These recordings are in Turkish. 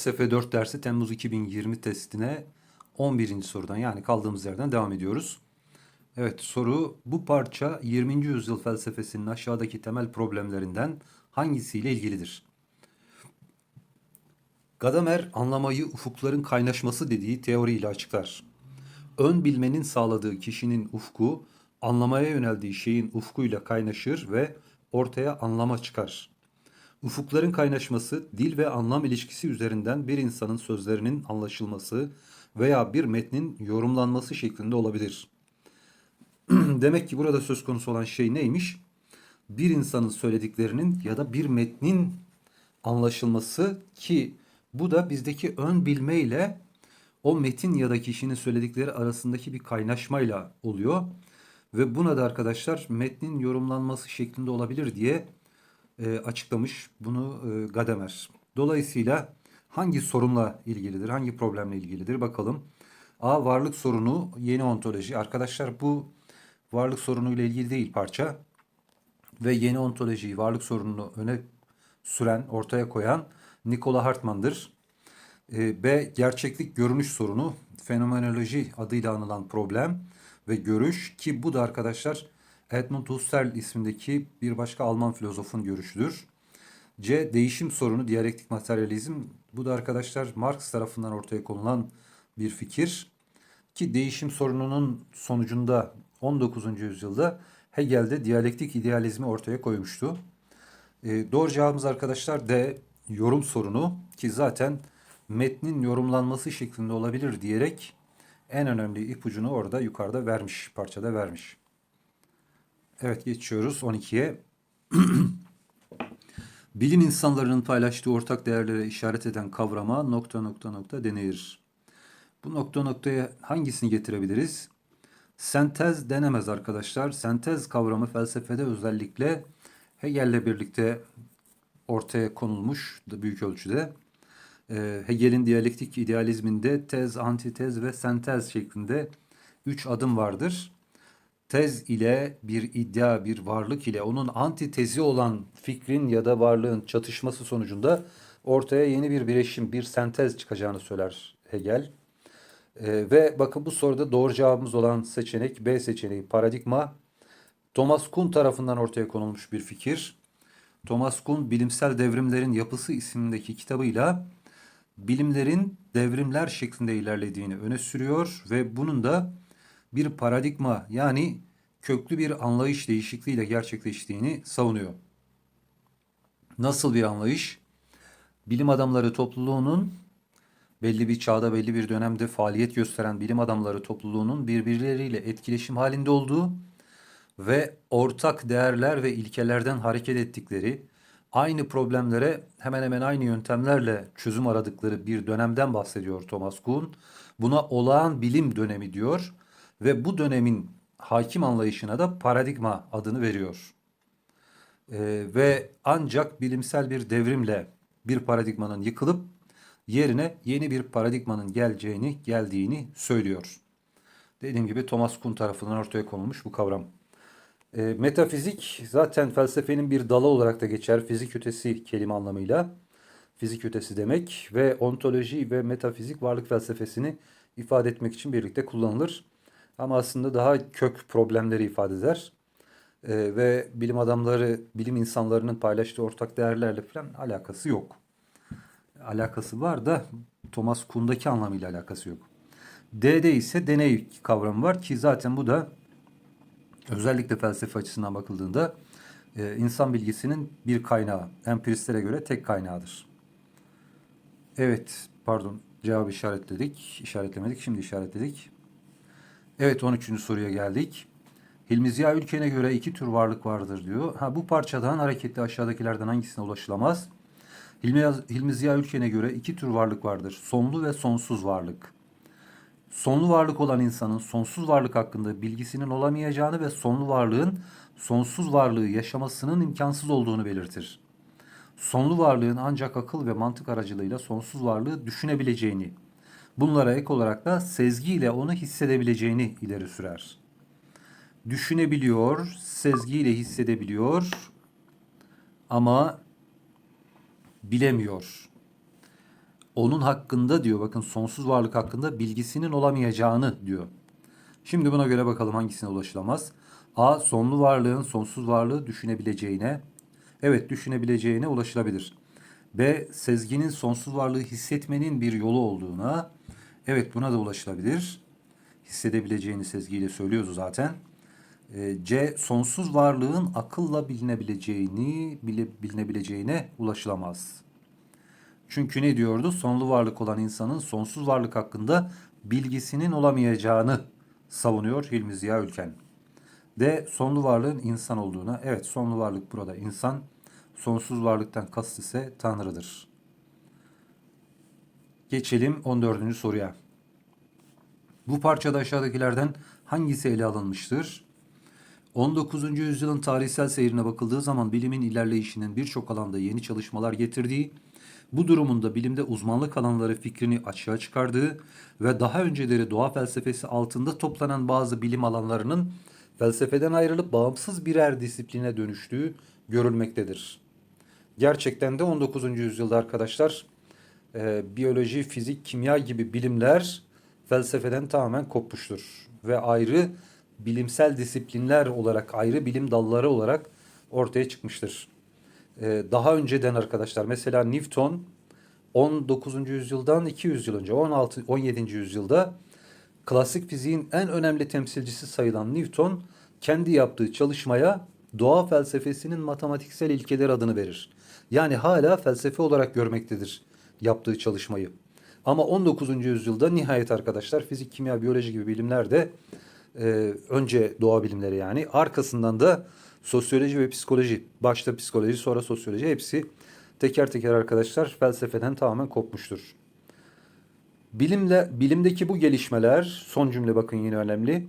Felsefe 4 dersi Temmuz 2020 testine 11. sorudan yani kaldığımız yerden devam ediyoruz. Evet soru bu parça 20. yüzyıl felsefesinin aşağıdaki temel problemlerinden hangisiyle ilgilidir? Gadamer anlamayı ufukların kaynaşması dediği teoriyle açıklar. Ön bilmenin sağladığı kişinin ufku anlamaya yöneldiği şeyin ufkuyla kaynaşır ve ortaya anlama çıkar. Ufukların kaynaşması dil ve anlam ilişkisi üzerinden bir insanın sözlerinin anlaşılması veya bir metnin yorumlanması şeklinde olabilir. Demek ki burada söz konusu olan şey neymiş? Bir insanın söylediklerinin ya da bir metnin anlaşılması ki bu da bizdeki ön bilme ile o metin ya da kişinin söyledikleri arasındaki bir kaynaşmayla oluyor. Ve buna da arkadaşlar metnin yorumlanması şeklinde olabilir diye e, açıklamış bunu e, Gadamer. Dolayısıyla hangi sorunla ilgilidir, hangi problemle ilgilidir bakalım. A. Varlık sorunu, yeni ontoloji. Arkadaşlar bu varlık sorunuyla ilgili değil parça. Ve yeni ontolojiyi, varlık sorununu öne süren, ortaya koyan Nikola Hartman'dır. E, B. Gerçeklik görünüş sorunu, fenomenoloji adıyla anılan problem ve görüş ki bu da arkadaşlar Edmund Husserl ismindeki bir başka Alman filozofun görüşüdür. C. Değişim sorunu, diyalektik materyalizm. Bu da arkadaşlar Marx tarafından ortaya konulan bir fikir. Ki değişim sorununun sonucunda 19. yüzyılda Hegel de diyalektik idealizmi ortaya koymuştu. E, doğru cevabımız arkadaşlar D. Yorum sorunu ki zaten metnin yorumlanması şeklinde olabilir diyerek en önemli ipucunu orada yukarıda vermiş, parçada vermiş. Evet geçiyoruz 12'ye. Bilim insanlarının paylaştığı ortak değerlere işaret eden kavrama nokta nokta nokta denir. Bu nokta noktaya hangisini getirebiliriz? Sentez denemez arkadaşlar. Sentez kavramı felsefede özellikle Hegel'le birlikte ortaya konulmuş büyük ölçüde. Ee, Hegel'in diyalektik idealizminde tez, antitez ve sentez şeklinde üç adım vardır tez ile bir iddia, bir varlık ile onun antitezi olan fikrin ya da varlığın çatışması sonucunda ortaya yeni bir bileşim, bir sentez çıkacağını söyler Hegel. Ee, ve bakın bu soruda doğru cevabımız olan seçenek B seçeneği paradigma. Thomas Kuhn tarafından ortaya konulmuş bir fikir. Thomas Kuhn Bilimsel Devrimlerin Yapısı isimdeki kitabıyla bilimlerin devrimler şeklinde ilerlediğini öne sürüyor ve bunun da bir paradigma yani köklü bir anlayış değişikliğiyle gerçekleştiğini savunuyor. Nasıl bir anlayış? Bilim adamları topluluğunun belli bir çağda belli bir dönemde faaliyet gösteren bilim adamları topluluğunun birbirleriyle etkileşim halinde olduğu ve ortak değerler ve ilkelerden hareket ettikleri, aynı problemlere hemen hemen aynı yöntemlerle çözüm aradıkları bir dönemden bahsediyor Thomas Kuhn. Buna olağan bilim dönemi diyor ve bu dönemin hakim anlayışına da paradigma adını veriyor. Ee, ve ancak bilimsel bir devrimle bir paradigmanın yıkılıp yerine yeni bir paradigmanın geleceğini, geldiğini söylüyor. Dediğim gibi Thomas Kuhn tarafından ortaya konulmuş bu kavram. E, metafizik zaten felsefenin bir dalı olarak da geçer. Fizik ötesi kelime anlamıyla. Fizik ötesi demek ve ontoloji ve metafizik varlık felsefesini ifade etmek için birlikte kullanılır. Ama aslında daha kök problemleri ifade eder. E, ve bilim adamları, bilim insanlarının paylaştığı ortak değerlerle falan alakası yok. Alakası var da Thomas Kuhn'daki anlamıyla alakası yok. D'de ise deney kavramı var ki zaten bu da özellikle felsefe açısından bakıldığında e, insan bilgisinin bir kaynağı. Empiristlere göre tek kaynağıdır. Evet, pardon cevabı işaretledik. İşaretlemedik, şimdi işaretledik. Evet 13. soruya geldik. Hilmi Ziya Ülken'e göre iki tür varlık vardır diyor. Ha, bu parçadan hareketli aşağıdakilerden hangisine ulaşılamaz? Hilmi, Hilmi Ziya Ülken'e göre iki tür varlık vardır. Sonlu ve sonsuz varlık. Sonlu varlık olan insanın sonsuz varlık hakkında bilgisinin olamayacağını ve sonlu varlığın sonsuz varlığı yaşamasının imkansız olduğunu belirtir. Sonlu varlığın ancak akıl ve mantık aracılığıyla sonsuz varlığı düşünebileceğini, bunlara ek olarak da sezgiyle onu hissedebileceğini ileri sürer. Düşünebiliyor, sezgiyle hissedebiliyor ama bilemiyor. onun hakkında diyor bakın sonsuz varlık hakkında bilgisinin olamayacağını diyor. Şimdi buna göre bakalım hangisine ulaşılamaz. A. Sonlu varlığın sonsuz varlığı düşünebileceğine. Evet düşünebileceğine ulaşılabilir. B. Sezginin sonsuz varlığı hissetmenin bir yolu olduğuna. Evet buna da ulaşılabilir. Hissedebileceğini sezgiyle söylüyoruz zaten. E, C. Sonsuz varlığın akılla bilinebileceğini, bile, bilinebileceğine ulaşılamaz. Çünkü ne diyordu? Sonlu varlık olan insanın sonsuz varlık hakkında bilgisinin olamayacağını savunuyor Hilmi Ziya Ülken. D. Sonlu varlığın insan olduğuna. Evet sonlu varlık burada insan. Sonsuz varlıktan kast ise Tanrı'dır. Geçelim 14. soruya. Bu parçada aşağıdakilerden hangisi ele alınmıştır? 19. yüzyılın tarihsel seyrine bakıldığı zaman bilimin ilerleyişinin birçok alanda yeni çalışmalar getirdiği, bu durumunda bilimde uzmanlık alanları fikrini açığa çıkardığı ve daha önceleri doğa felsefesi altında toplanan bazı bilim alanlarının felsefeden ayrılıp bağımsız birer disipline dönüştüğü görülmektedir. Gerçekten de 19. yüzyılda arkadaşlar e, biyoloji, fizik, kimya gibi bilimler felsefeden tamamen kopmuştur ve ayrı bilimsel disiplinler olarak ayrı bilim dalları olarak ortaya çıkmıştır. Ee, daha önceden arkadaşlar mesela Newton 19. yüzyıldan 200 yıl önce 16 17. yüzyılda klasik fiziğin en önemli temsilcisi sayılan Newton kendi yaptığı çalışmaya doğa felsefesinin matematiksel ilkeler adını verir. Yani hala felsefe olarak görmektedir yaptığı çalışmayı. Ama 19. yüzyılda nihayet arkadaşlar fizik, kimya, biyoloji gibi bilimler de e, önce doğa bilimleri yani arkasından da sosyoloji ve psikoloji başta psikoloji sonra sosyoloji hepsi teker teker arkadaşlar felsefeden tamamen kopmuştur. Bilimle bilimdeki bu gelişmeler son cümle bakın yine önemli.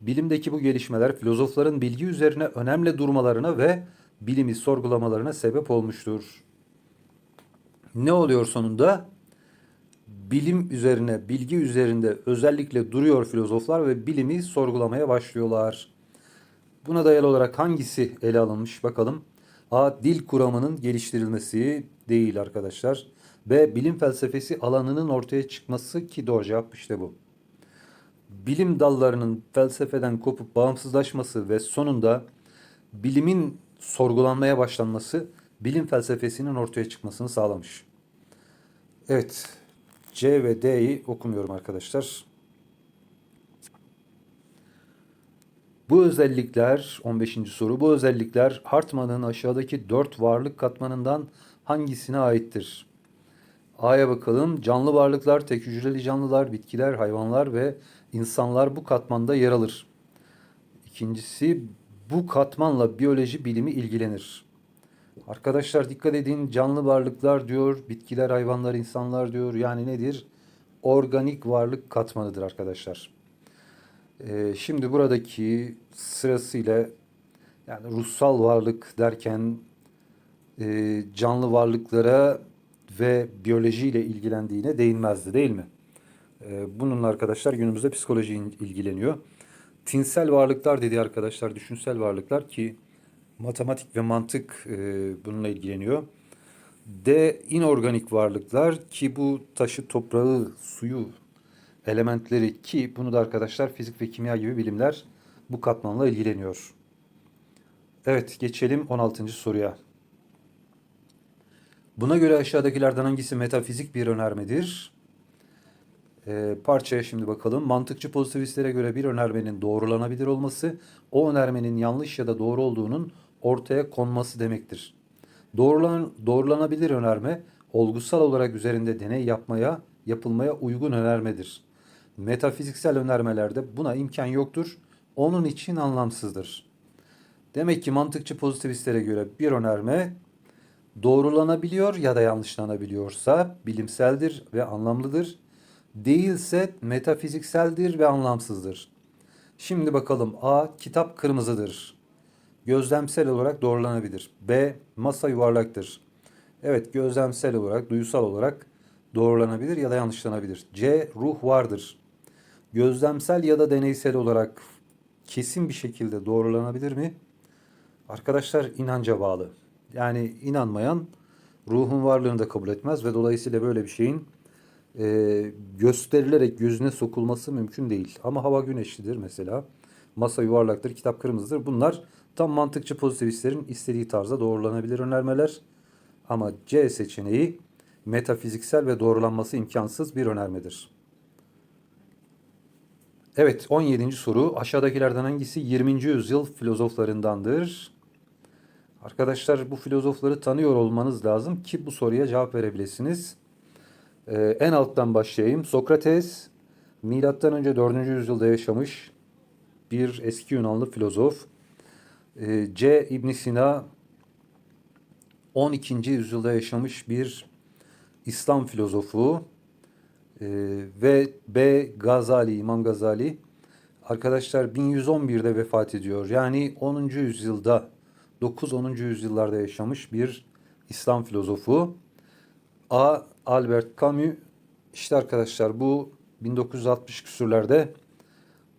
Bilimdeki bu gelişmeler filozofların bilgi üzerine önemli durmalarına ve bilimi sorgulamalarına sebep olmuştur. Ne oluyor sonunda? bilim üzerine, bilgi üzerinde özellikle duruyor filozoflar ve bilimi sorgulamaya başlıyorlar. Buna dayalı olarak hangisi ele alınmış bakalım. A. Dil kuramının geliştirilmesi değil arkadaşlar. B. Bilim felsefesi alanının ortaya çıkması ki doğru cevap işte bu. Bilim dallarının felsefeden kopup bağımsızlaşması ve sonunda bilimin sorgulanmaya başlanması bilim felsefesinin ortaya çıkmasını sağlamış. Evet, C ve D'yi okumuyorum arkadaşlar. Bu özellikler 15. soru. Bu özellikler Hartmann'ın aşağıdaki dört varlık katmanından hangisine aittir? A'ya bakalım. Canlı varlıklar, tek hücreli canlılar, bitkiler, hayvanlar ve insanlar bu katmanda yer alır. İkincisi bu katmanla biyoloji bilimi ilgilenir. Arkadaşlar dikkat edin canlı varlıklar diyor, bitkiler, hayvanlar, insanlar diyor. Yani nedir? Organik varlık katmanıdır arkadaşlar. Ee, şimdi buradaki sırasıyla yani ruhsal varlık derken e, canlı varlıklara ve biyolojiyle ilgilendiğine değinmezdi değil mi? Ee, bununla arkadaşlar günümüzde psikoloji ilgileniyor. Tinsel varlıklar dedi arkadaşlar, düşünsel varlıklar ki matematik ve mantık e, bununla ilgileniyor. D inorganik varlıklar ki bu taşı, toprağı, suyu, elementleri ki bunu da arkadaşlar fizik ve kimya gibi bilimler bu katmanla ilgileniyor. Evet geçelim 16. soruya. Buna göre aşağıdakilerden hangisi metafizik bir önermedir? Ee, parçaya şimdi bakalım. Mantıkçı pozitivistlere göre bir önermenin doğrulanabilir olması, o önermenin yanlış ya da doğru olduğunun ortaya konması demektir. Doğrulan, doğrulanabilir önerme, olgusal olarak üzerinde deney yapmaya, yapılmaya uygun önermedir. Metafiziksel önermelerde buna imkan yoktur. Onun için anlamsızdır. Demek ki mantıkçı pozitivistlere göre bir önerme doğrulanabiliyor ya da yanlışlanabiliyorsa bilimseldir ve anlamlıdır. Değilse metafizikseldir ve anlamsızdır. Şimdi bakalım A. Kitap kırmızıdır gözlemsel olarak doğrulanabilir. B. Masa yuvarlaktır. Evet gözlemsel olarak, duyusal olarak doğrulanabilir ya da yanlışlanabilir. C. Ruh vardır. Gözlemsel ya da deneysel olarak kesin bir şekilde doğrulanabilir mi? Arkadaşlar inanca bağlı. Yani inanmayan ruhun varlığını da kabul etmez ve dolayısıyla böyle bir şeyin e, gösterilerek gözüne sokulması mümkün değil. Ama hava güneşlidir mesela. Masa yuvarlaktır, kitap kırmızıdır. Bunlar tam mantıkçı pozitivistlerin istediği tarzda doğrulanabilir önermeler. Ama C seçeneği metafiziksel ve doğrulanması imkansız bir önermedir. Evet 17. soru aşağıdakilerden hangisi 20. yüzyıl filozoflarındandır? Arkadaşlar bu filozofları tanıyor olmanız lazım ki bu soruya cevap verebilirsiniz. Ee, en alttan başlayayım. Sokrates milattan önce 4. yüzyılda yaşamış bir eski Yunanlı filozof. Ee, C. İbn Sina 12. yüzyılda yaşamış bir İslam filozofu. Ee, ve B. Gazali, İmam Gazali arkadaşlar 1111'de vefat ediyor. Yani 10. yüzyılda 9-10. yüzyıllarda yaşamış bir İslam filozofu. A. Albert Camus işte arkadaşlar bu 1960 küsürlerde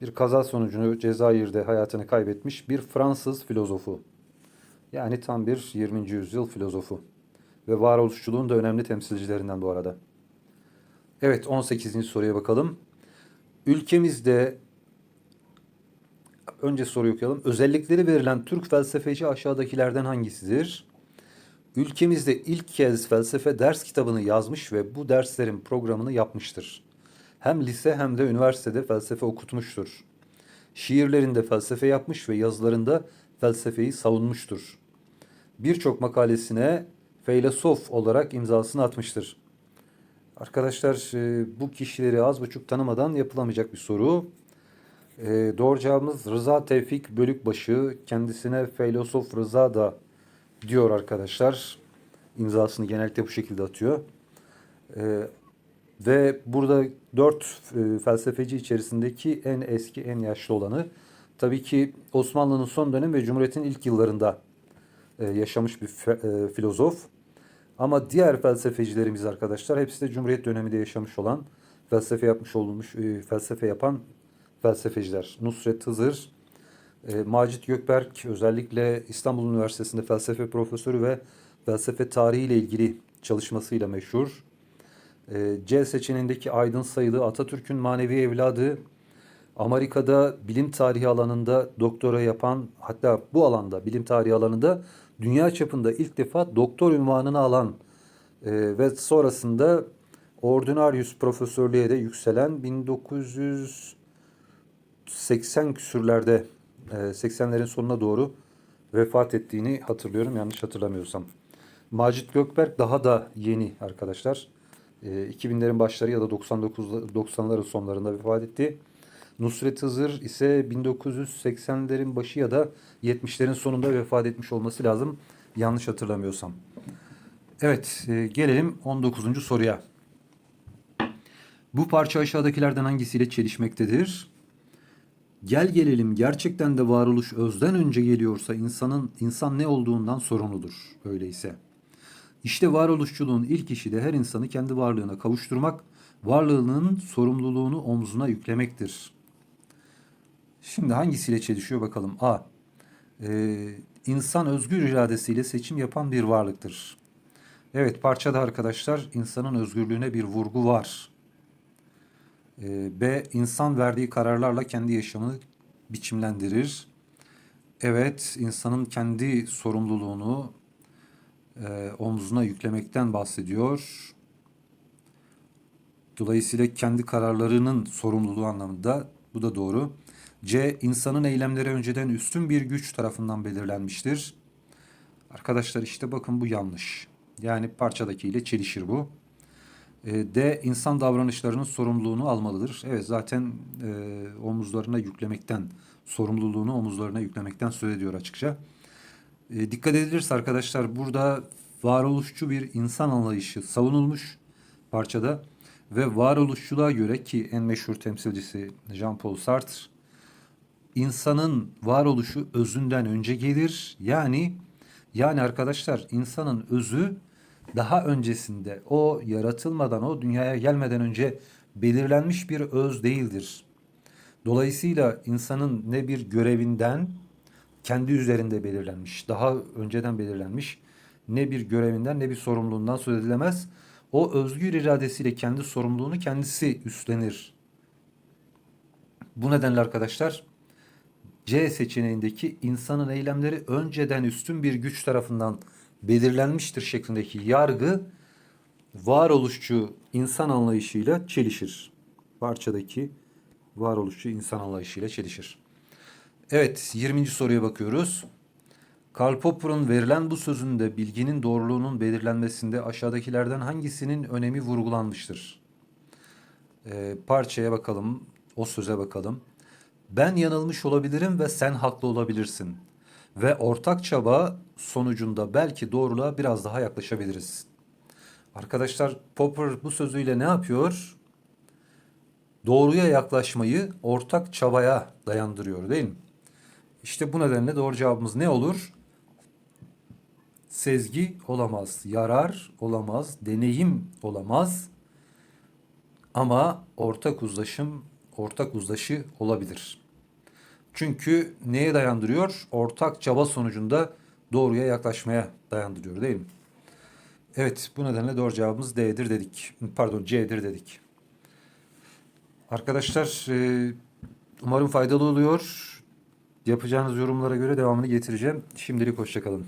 bir kaza sonucunu Cezayir'de hayatını kaybetmiş bir Fransız filozofu. Yani tam bir 20. yüzyıl filozofu. Ve varoluşçuluğun da önemli temsilcilerinden bu arada. Evet 18. soruya bakalım. Ülkemizde önce soruyu okuyalım. Özellikleri verilen Türk felsefeci aşağıdakilerden hangisidir? Ülkemizde ilk kez felsefe ders kitabını yazmış ve bu derslerin programını yapmıştır. Hem lise hem de üniversitede felsefe okutmuştur. Şiirlerinde felsefe yapmış ve yazılarında felsefeyi savunmuştur. Birçok makalesine feylesof olarak imzasını atmıştır. Arkadaşlar e, bu kişileri az buçuk tanımadan yapılamayacak bir soru. E, doğru cevabımız Rıza Tevfik Bölükbaşı. Kendisine filozof Rıza da diyor arkadaşlar. İmzasını genellikle bu şekilde atıyor. E, ve burada dört felsefeci içerisindeki en eski, en yaşlı olanı tabii ki Osmanlı'nın son dönem ve Cumhuriyet'in ilk yıllarında yaşamış bir filozof. Ama diğer felsefecilerimiz arkadaşlar hepsi de Cumhuriyet döneminde yaşamış olan felsefe yapmış olmuş e, felsefe yapan felsefeciler. Nusret Hızır, e, Macit Gökberk özellikle İstanbul Üniversitesi'nde felsefe profesörü ve felsefe tarihi ile ilgili çalışmasıyla meşhur. E, C seçeneğindeki Aydın Sayılı Atatürk'ün manevi evladı Amerika'da bilim tarihi alanında doktora yapan hatta bu alanda bilim tarihi alanında dünya çapında ilk defa doktor ünvanını alan e, ve sonrasında Ordinarius profesörlüğe de yükselen 1980 küsürlerde e, 80'lerin sonuna doğru vefat ettiğini hatırlıyorum yanlış hatırlamıyorsam. Macit Gökberk daha da yeni arkadaşlar. E, 2000'lerin başları ya da 99 90'ların sonlarında vefat etti. Nusret Hızır ise 1980'lerin başı ya da 70'lerin sonunda vefat etmiş olması lazım. Yanlış hatırlamıyorsam. Evet e, gelelim 19. soruya. Bu parça aşağıdakilerden hangisiyle çelişmektedir? Gel gelelim gerçekten de varoluş özden önce geliyorsa insanın insan ne olduğundan sorumludur. Öyleyse. İşte varoluşçuluğun ilk işi de her insanı kendi varlığına kavuşturmak, varlığının sorumluluğunu omzuna yüklemektir. Şimdi hangisiyle çelişiyor bakalım. A. Ee, insan özgür iradesiyle seçim yapan bir varlıktır. Evet parçada arkadaşlar insanın özgürlüğüne bir vurgu var. Ee, B. insan verdiği kararlarla kendi yaşamını biçimlendirir. Evet insanın kendi sorumluluğunu e, omzuna yüklemekten bahsediyor. Dolayısıyla kendi kararlarının sorumluluğu anlamında bu da doğru. C. insanın eylemleri önceden üstün bir güç tarafından belirlenmiştir. Arkadaşlar işte bakın bu yanlış. Yani parçadakiyle çelişir bu. E, D. insan davranışlarının sorumluluğunu almalıdır. Evet zaten e, omuzlarına yüklemekten, sorumluluğunu omuzlarına yüklemekten söz ediyor açıkça. E, dikkat edilirse arkadaşlar burada varoluşçu bir insan anlayışı savunulmuş parçada ve varoluşçuluğa göre ki en meşhur temsilcisi Jean-Paul Sartre insanın varoluşu özünden önce gelir. Yani yani arkadaşlar insanın özü daha öncesinde o yaratılmadan o dünyaya gelmeden önce belirlenmiş bir öz değildir. Dolayısıyla insanın ne bir görevinden kendi üzerinde belirlenmiş, daha önceden belirlenmiş ne bir görevinden ne bir sorumluluğundan söz edilemez. O özgür iradesiyle kendi sorumluluğunu kendisi üstlenir. Bu nedenle arkadaşlar C seçeneğindeki insanın eylemleri önceden üstün bir güç tarafından belirlenmiştir şeklindeki yargı varoluşçu insan anlayışıyla çelişir. Parçadaki varoluşçu insan anlayışıyla çelişir. Evet 20. soruya bakıyoruz. Karl Popper'ın verilen bu sözünde bilginin doğruluğunun belirlenmesinde aşağıdakilerden hangisinin önemi vurgulanmıştır? Ee, parçaya bakalım, o söze bakalım. Ben yanılmış olabilirim ve sen haklı olabilirsin. Ve ortak çaba sonucunda belki doğruluğa biraz daha yaklaşabiliriz. Arkadaşlar Popper bu sözüyle ne yapıyor? Doğruya yaklaşmayı ortak çabaya dayandırıyor değil mi? İşte bu nedenle doğru cevabımız ne olur? Sezgi olamaz, yarar olamaz, deneyim olamaz. Ama ortak uzlaşım, ortak uzlaşı olabilir. Çünkü neye dayandırıyor? Ortak çaba sonucunda doğruya yaklaşmaya dayandırıyor değil mi? Evet, bu nedenle doğru cevabımız D'dir dedik. Pardon, C'dir dedik. Arkadaşlar, e, umarım faydalı oluyor. Yapacağınız yorumlara göre devamını getireceğim. Şimdilik hoşçakalın.